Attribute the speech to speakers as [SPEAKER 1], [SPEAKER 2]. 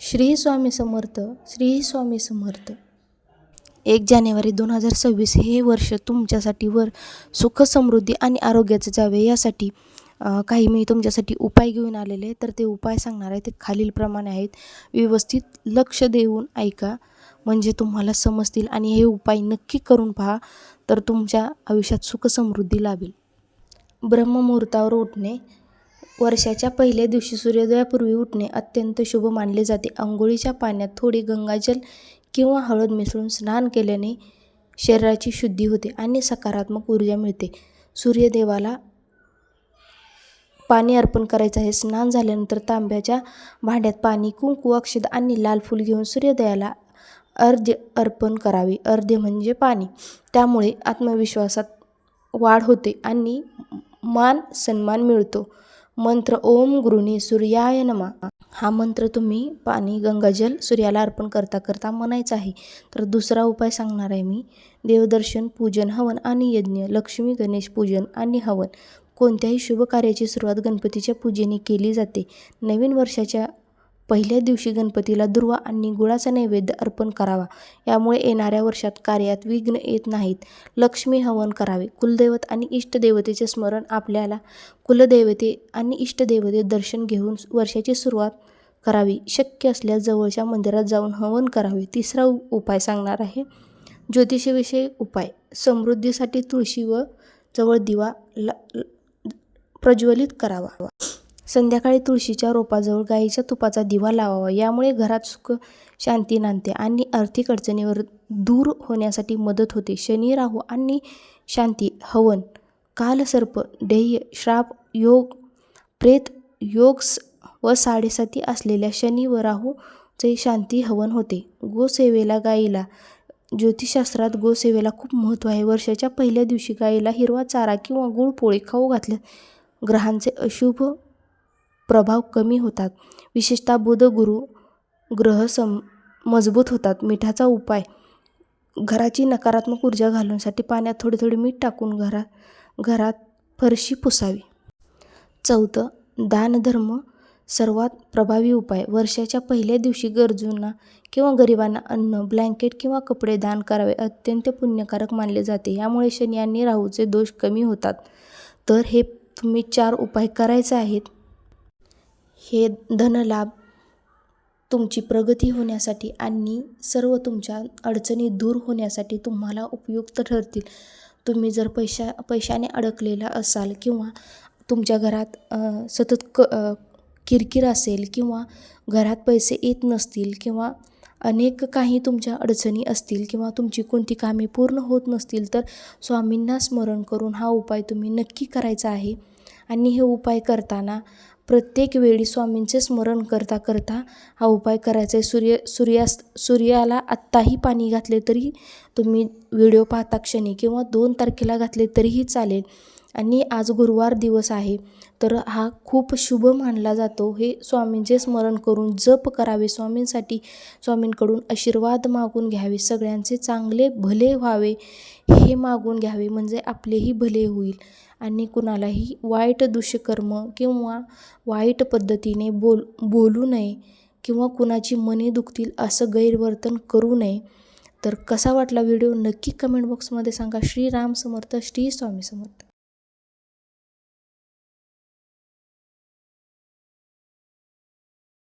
[SPEAKER 1] श्री स्वामी समर्थ श्री स्वामी समर्थ. एक जानेवारी दोन हजार सव्वीस हे वर्ष तुमच्यासाठी वर सुख समृद्धी आणि आरोग्याचं जावे यासाठी काही मी तुमच्यासाठी उपाय घेऊन आलेले तर ते उपाय सांगणार आहे. ते खालीलप्रमाणे आहेत. व्यवस्थित लक्ष देऊन ऐका. म्हणजे तुम्हाला समजतील आणि हे उपाय नक्की करून पहा. तर तुमच्या आयुष्यात सुख समृद्धी लाभेल. ब्रह्ममुहूर्तावर उठणे. वर्षाच्या पहिल्या दिवशी सूर्योदयापूर्वी उठणे अत्यंत शुभ मानले जाते. आंघोळीच्या पाण्यात थोडी गंगाजल किंवा हळद मिसळून स्नान केल्याने शरीराची शुद्धी होते आणि सकारात्मक ऊर्जा मिळते. सूर्यदेवाला पाणी अर्पण करायचं आहे. स्नान झाल्यानंतर तांब्याच्या भांड्यात पाणी कुंकू अक्षद आणि लाल फूल घेऊन सूर्योदयाला अर्ध्य अर्पण करावे. अर्ध्य म्हणजे पाणी. त्यामुळे आत्मविश्वासात वाढ होते आणि मान सन्मान मिळतो. मंत्र ओम गृणी सूर्याय नमा. हा मंत्र तुम्ही पाणी गंगाजल सूर्याला अर्पण करता करता म्हणायचा आहे. तर दुसरा उपाय सांगणार आहे मी. देवदर्शन पूजन हवन आणि यज्ञ लक्ष्मी गणेश पूजन आणि हवन. कोणत्याही शुभ कार्याची सुरुवात गणपतीच्या पूजेने केली जाते. नवीन वर्षाच्या पहिल्या दिवशी गणपतीला दुर्वा आणि गुळाचा नैवेद्य अर्पण करावा. यामुळे येणाऱ्या वर्षात कार्यात विघ्न येत नाहीत. लक्ष्मी हवन करावे. कुलदैवत आणि इष्टदेवतेचे स्मरण आपल्याला कुलदेवते आणि इष्टदेवते दर्शन घेऊन वर्षाची सुरुवात करावी. शक्य असल्यास जवळच्या मंदिरात जाऊन हवन करावे. तिसरा उपाय सांगणार आहे. ज्योतिषविषयी उपाय. समृद्धीसाठी तुळशी व जवळ दिवा ला ल- प्रज्वलित करावा. संध्याकाळी तुळशीच्या रोपाजवळ गाईच्या तुपाचा दिवा लावावा. यामुळे घरात सुख शांती नांदते आणि आर्थिक अडचणीवर दूर होण्यासाठी मदत होते. शनी राहू आणि शांती हवन कालसर्प ध्येय श्राप योग प्रेत योग स- व साडेसाती असलेल्या शनी व राहूचे शांती हवन होते. गोसेवेला गाईला ज्योतिषशास्त्रात गोसेवेला खूप महत्त्व आहे. वर्षाच्या पहिल्या दिवशी गाईला हिरवा चारा किंवा गुळ पोळी खाऊ घातल्या ग्रहांचे अशुभ प्रभाव कमी होतात. विशेषतः बुध गुरु ग्रह सम मजबूत होतात. मिठाचा उपाय घराची नकारात्मक ऊर्जा घालवण्यासाठी पाण्यात थोडे थोडे मीठ टाकून घरा घरात फरशी पुसावी. चौथं दानधर्म सर्वात प्रभावी उपाय. वर्षाच्या पहिल्या दिवशी गरजूंना किंवा गरिबांना अन्न ब्लँकेट किंवा कपडे दान करावे अत्यंत पुण्यकारक मानले जाते. यामुळे शनी आणि राहूचे दोष कमी होतात. तर हे तुम्ही चार उपाय करायचे आहेत. हे धनलाभ तुमची प्रगती होण्यासाठी आणि सर्व तुमच्या अडचणी दूर होण्यासाठी तुम्हाला उपयुक्त ठरतील. तुम्ही जर पैशा पैशाने अडकलेला असाल किंवा तुमच्या घरात सतत क किरकिर असेल किंवा घरात पैसे येत नसतील किंवा अनेक काही तुमच्या अडचणी असतील किंवा तुमची कोणती कामे पूर्ण होत नसतील तर स्वामींना स्मरण करून हा उपाय तुम्ही नक्की करायचा आहे. आणि हे उपाय करताना प्रत्येक वेळी स्वामींचे स्मरण करता करता हा उपाय करायचा आहे. सूर्य सूर्यास्त सूर्याला आत्ताही पाणी घातले तरी तुम्ही व्हिडिओ पाहता क्षणी किंवा दोन तारखेला घातले तरीही चालेल. आणि आज गुरुवार दिवस आहे. तर हा खूप शुभ मानला जातो. हे स्वामींचे स्मरण करून जप करावे. स्वामींसाठी स्वामींकडून आशीर्वाद मागून घ्यावे. सगळ्यांचे चांगले भले व्हावे हे मागून घ्यावे. म्हणजे आपलेही भले होईल. आणि कुणालाही वाईट दुष्कर्म किंवा वाईट पद्धतीने बोल बोलू नये किंवा कुणाची मने दुखतील असं गैरवर्तन करू नये. तर कसा वाटला व्हिडिओ? नक्की कमेंट बॉक्समध्ये सांगा. श्रीराम समर्थ श्री स्वामी समर्थ.